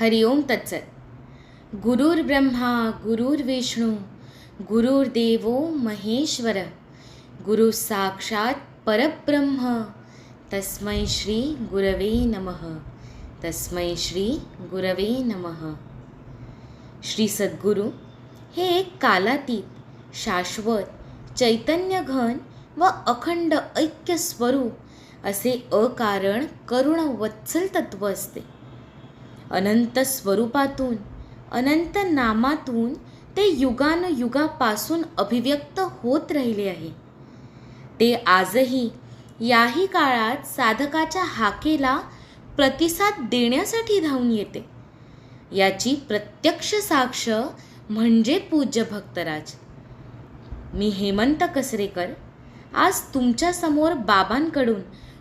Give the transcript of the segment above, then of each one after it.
हरिओम तत्सत। गुरुर्ब्रह्मा गुरुर्विष्णू गुरुर्देवो महेश्वर गुरु साक्षात परब्रह्म। तस्मै श्री गुरवे नमः। तस्मै श्री गुरवे नमः। श्री सद्गुरू हे एक कालातीत शाश्वत चैतन्यघन व अखंड ऐक्य स्वरूप असे अकारण करुण वत्सल तत्व असते. अनंत स्वरूपातून अनंत नामातून ते युगानुयुगापासून अभिव्यक्त होत राहिले आहे. ते आजही याही काळात साधकाच्या हाकेला प्रतिसाद देण्यासाठी धावून येते. याची प्रत्यक्ष साक्ष म्हणजे पूज्य भक्तराज. मी हेमंत कसरेकर आज तुमच्यासमोर बाबांकडून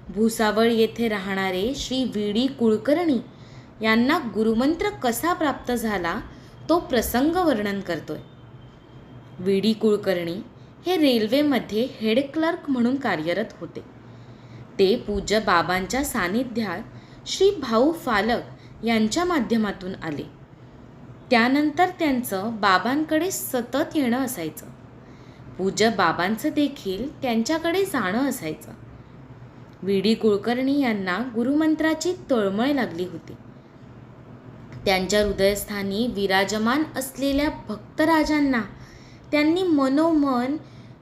भुसावळ येथे राहणारे श्री व्ही डी कुलकर्णी यांना गुरुमंत्र कसा प्राप्त झाला तो प्रसंग वर्णन करतोय. व्ही. डी. कुलकर्णी हे रेल्वेमध्ये हेड क्लर्क म्हणून कार्यरत होते. ते पूज्य बाबांच्या सानिध्यात श्री भाऊ फालक यांच्या माध्यमातून आले. त्यानंतर त्यांचं बाबांकडे सतत येणं असायचं. पूज्य बाबांचं देखील त्यांच्याकडे जाणं असायचं. व्ही. डी. कुलकर्णी यांना गुरुमंत्राची तळमळ लागली होती. त्यांच्या हृदयस्थानी विराजमान असलेल्या भक्तराजांना त्यांनी मनोमन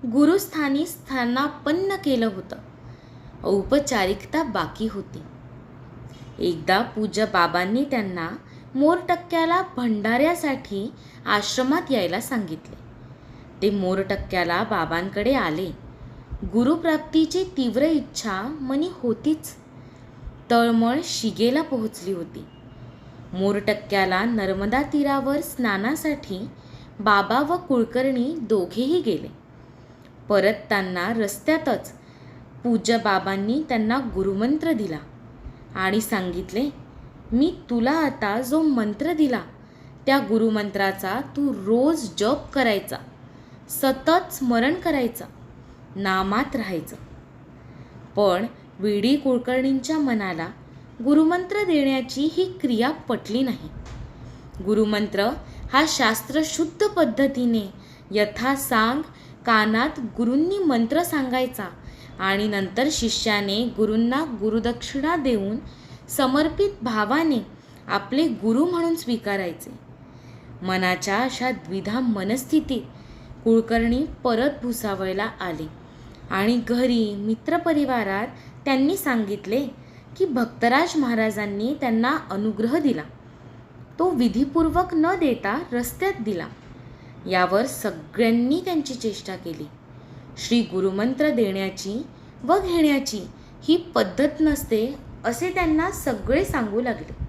गुरुस्थानी स्थानापन्न केलं होतं. औपचारिकता बाकी होती. एकदा पूज्य बाबांनी त्यांना मोरटक्क्याला भंडाऱ्यासाठी आश्रमात यायला सांगितले. ते मोरटक्क्याला बाबांकडे आले. गुरुप्राप्तीची तीव्र इच्छा मनी होतीच. तळमळ शिगेला पोहोचली होती. मोरटक्क्याला नर्मदा तीरावर स्नानासाठी बाबा व कुलकर्णी दोघेही गेले. परतताना रस्त्यातच पूज्य बाबांनी त्यांना गुरुमंत्र दिला आणि सांगितले मी तुला आता जो मंत्र दिला त्या गुरुमंत्राचा तू रोज जप करायचा सतत स्मरण करायचं नामात राहायचं पण विडी डी. कुलकर्णींच्या मनाला गुरुमंत्र देण्याची ही क्रिया पटली नाही. गुरुमंत्र हा शास्त्रशुद्ध पद्धतीने यथा सांग कानात गुरूंनी मंत्र सांगायचा आणि नंतर शिष्याने गुरूंना गुरुदक्षिणा देऊन समर्पित भावाने आपले गुरु म्हणून स्वीकारायचे. मनाच्या अशा द्विधा मनस्थितीत कुलकर्णी परत भुसावळला आले आणि घरी मित्रपरिवारात त्यांनी सांगितले की भक्तराज महाराजांनी त्यांना अनुग्रह दिला. तो विधीपूर्वक न देता रस्त्यात दिला. यावर सगळ्यांनी त्यांची चेष्टा केली. श्री गुरुमंत्र देण्याची व घेण्याची ही पद्धत नसते असे त्यांना सगळे सांगू लागले.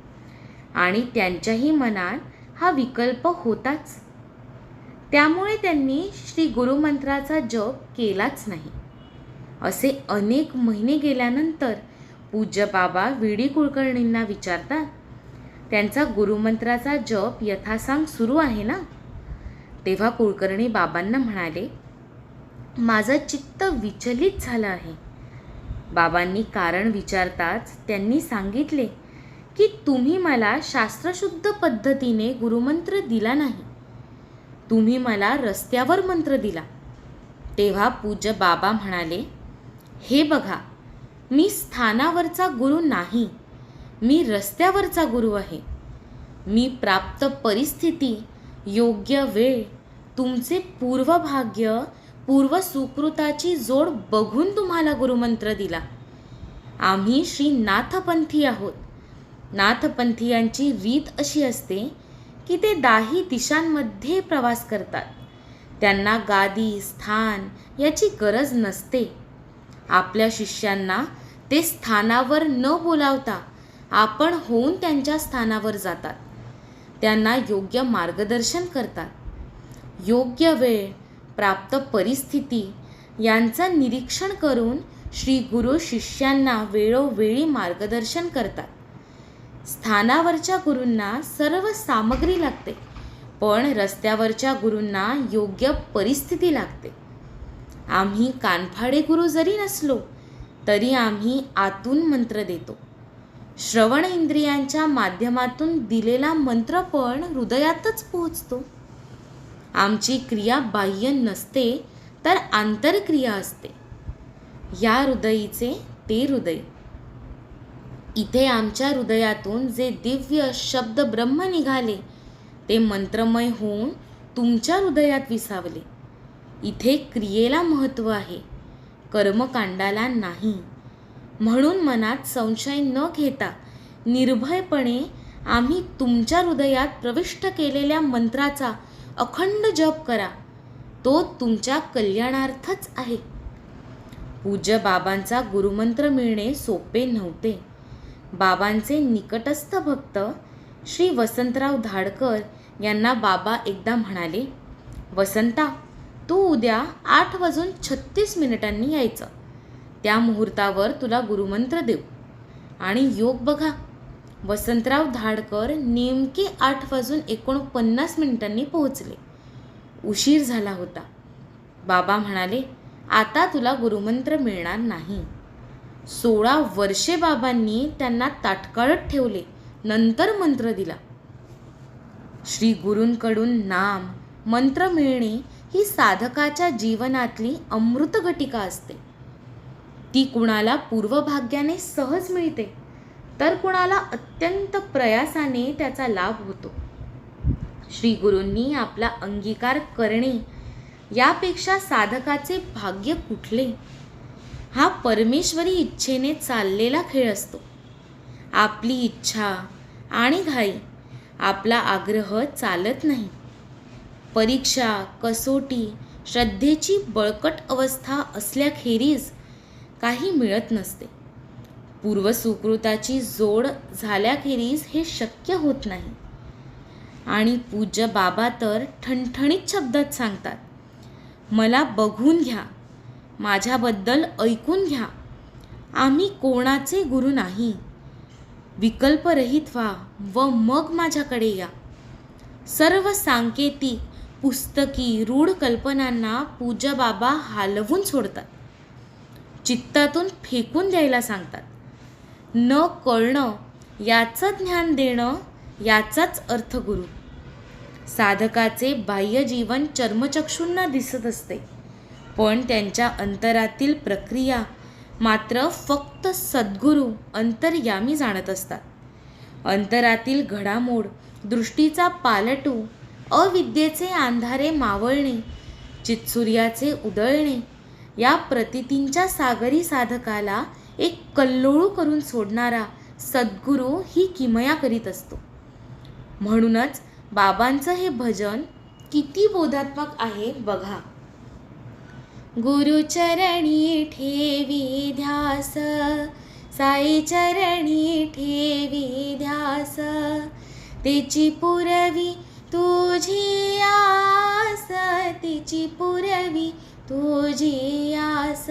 आणि त्यांच्याही मनात हा विकल्प होताच. त्यामुळे त्यांनी श्री गुरुमंत्राचा जप केलाच नाही. असे अनेक महिने गेल्यानंतर पूज्य बाबा व्ही डी कुलकर्णींना विचारतात त्यांचा गुरुमंत्राचा जप यथासांग सुरू आहे ना? तेव्हा कुलकर्णी बाबांना म्हणाले माझं चित्त विचलित झालं आहे. बाबांनी कारण विचारताच त्यांनी सांगितले की तुम्ही मला शास्त्रशुद्ध पद्धतीने गुरुमंत्र दिला नाही. तुम्ही मला रस्त्यावर मंत्र दिला. तेव्हा पूज्य बाबा म्हणाले हे बघा मी स्थानावरचा गुरु नाही. मी रस्त्यावरचा गुरु आहे. मी प्राप्त परिस्थिती योग्य वेळ तुमचे पूर्वभाग्य पूर्व सुकृताची जोड बघून तुम्हाला गुरुमंत्र दिला. आम्ही श्री नाथपंथी आहोत. नाथपंथीयांची रीत अशी असते की ते दाही दिशांमध्ये प्रवास करतात. त्यांना गादी स्थान याची गरज नसते. आपल्या शिष्यांना ते स्थानावर न बोलावता आपण होऊन त्यांच्या स्थानावर जातात. त्यांना योग्य मार्गदर्शन करतात. योग्य वेळ प्राप्त परिस्थिती यांचं निरीक्षण करून श्री गुरु शिष्यांना वेळोवेळी मार्गदर्शन करतात. स्थानावरच्या गुरूंना सर्व सामग्री लागते पण रस्त्यावरच्या गुरूंना योग्य परिस्थिती लागते. आम्ही कानफाडे गुरु जरी नसलो तरी आम्ही आतून मंत्र देतो. श्रवण इंद्रियांच्या माध्यमातून दिलेला मंत्र पण हृदयातच पोहोचतो. आमची क्रिया बाह्य नसते तर आंतरक्रिया असते. या हृदयीचे ते हृदय. इथे आमच्या हृदयातून जे दिव्य शब्द ब्रह्म निघाले ते मंत्रमय होऊन तुमच्या हृदयात विसावले. इथे क्रियेला महत्त्व आहे कर्मकांडाला नाही. म्हणून मनात संशय न घेता निर्भयपणे आम्ही तुमच्या हृदयात प्रविष्ट केलेल्या मंत्राचा अखंड जप करा. तो तुमच्या कल्याणार्थच आहे. पूज्य बाबांचा गुरुमंत्र मिळणे सोपे नव्हते. बाबांचे निकटस्थ भक्त श्री वसंतराव धाडकर यांना बाबा एकदा म्हणाले वसंता तू उद्या आठ वाजून छत्तीस मिनिटांनी यायचं. त्या मुहूर्तावर तुला गुरुमंत्र देऊ. आणि योग बघा. वसंतराव धाडकर नेमके आठ वाजून एकोणपन्नास मिनिटांनी पोहोचले. उशीर झाला होता. बाबा म्हणाले आता तुला गुरुमंत्र मिळणार नाही. सोळा वर्षे बाबांनी त्यांना ताटकळत ठेवले. नंतर मंत्र दिला. श्री गुरूंकडून नाम मंत्र मिळणे ही साधकाच्या जीवनातली अमृतघटिका असते. ती कुणाला पूर्वभाग्याने सहज मिळते तर कुणाला अत्यंत प्रयासाने त्याचा लाभ होतो. श्री गुरूंनी आपला अंगीकार करणे यापेक्षा साधकाचे भाग्य कुठले? हा परमेश्वरी इच्छेने चाललेला खेळ असतो. आपली इच्छा आणि घाई आपला आग्रह चालत नाही. परीक्षा कसोटी श्रद्धेची बळकट अवस्था असल्याखेरीज काही मिळत नसते. पूर्वसुकृताची जोड झाल्याखेरीज हे शक्य होत नाही. आणि पूज्य बाबा तर ठणठणीत शब्दात सांगतात मला बघून घ्या माझ्याबद्दल ऐकून घ्या. आम्ही कोणाचे गुरु नाही. विकल्परहित व्हा व मग माझ्याकडे या. सर्व सांकेतिक पुस्तकी रूढ कल्पनांना पूजा बाबा हालवून सोडतात. चित्तातून फेकून द्यायला सांगतात. न कळणं याचं ज्ञान देणं याचाच अर्थ गुरु. साधकाचे बाह्य जीवन चर्मचक्षूंना दिसत असते. पण त्यांच्या अंतरातील प्रक्रिया मात्र फक्त सद्गुरू अंतर्यामी जाणत असतात. अंतरातील घडामोड दृष्टीचा पालटू अविद्येचे अंधारे मावळणे चित्सूर्याचे उदळणे या प्रतितींच्या सागरी साधकाला एक कल्लोळू करून सोडणारा सद्गुरू ही किमया करीत असतो. म्हणूनच बाबांचं हे भजन किती बोधात्मक आहे बघा. गुरुचरणी ठेवी ध्यास साई चरणी ठेवी ध्यास तेची पुरवी तुझी आस तिची पुरवी तुझी आस.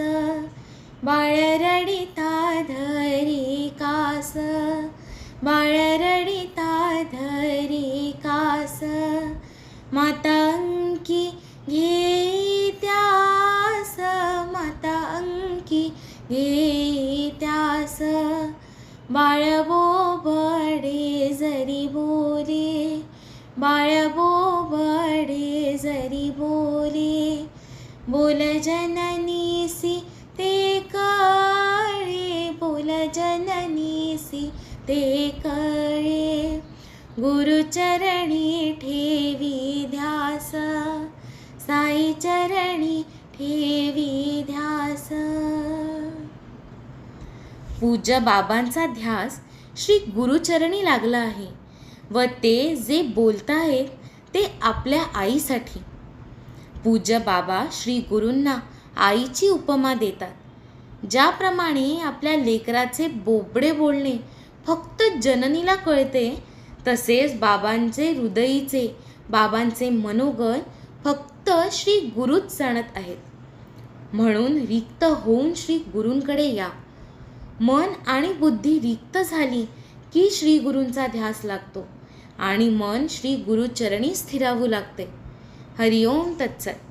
बाळरडिता धरी कास बाळरडिता धरी कास. माता अंकी घे त्यास माता अंकी घे बोल जननीसी ते कळे बोल जननीसी ते कळे. गुरुचरणी ठेवी ध्यास साई चरणी ठेवी ध्यास. पूज्य बाबांचा ध्यास श्री गुरुचरणी लागला आहे व ते जे बोलतायत ते आपल्या आईसाठी पूज्य बाबा श्री गुरूंना आईची उपमा देतात. ज्याप्रमाणे आपल्या लेकराचे बोबडे बोलणे फक्त जननीला कळते तसेच बाबांचे हृदयीचे बाबांचे मनोगत फक्त श्री गुरुच जाणत आहेत. म्हणून रिक्त होऊन श्री गुरूंकडे या. मन आणि बुद्धी रिक्त झाली की श्री गुरूंचा ध्यास लागतो आणि मन श्री गुरुचरणी स्थिरावू लागते. हरिओम तत्सत.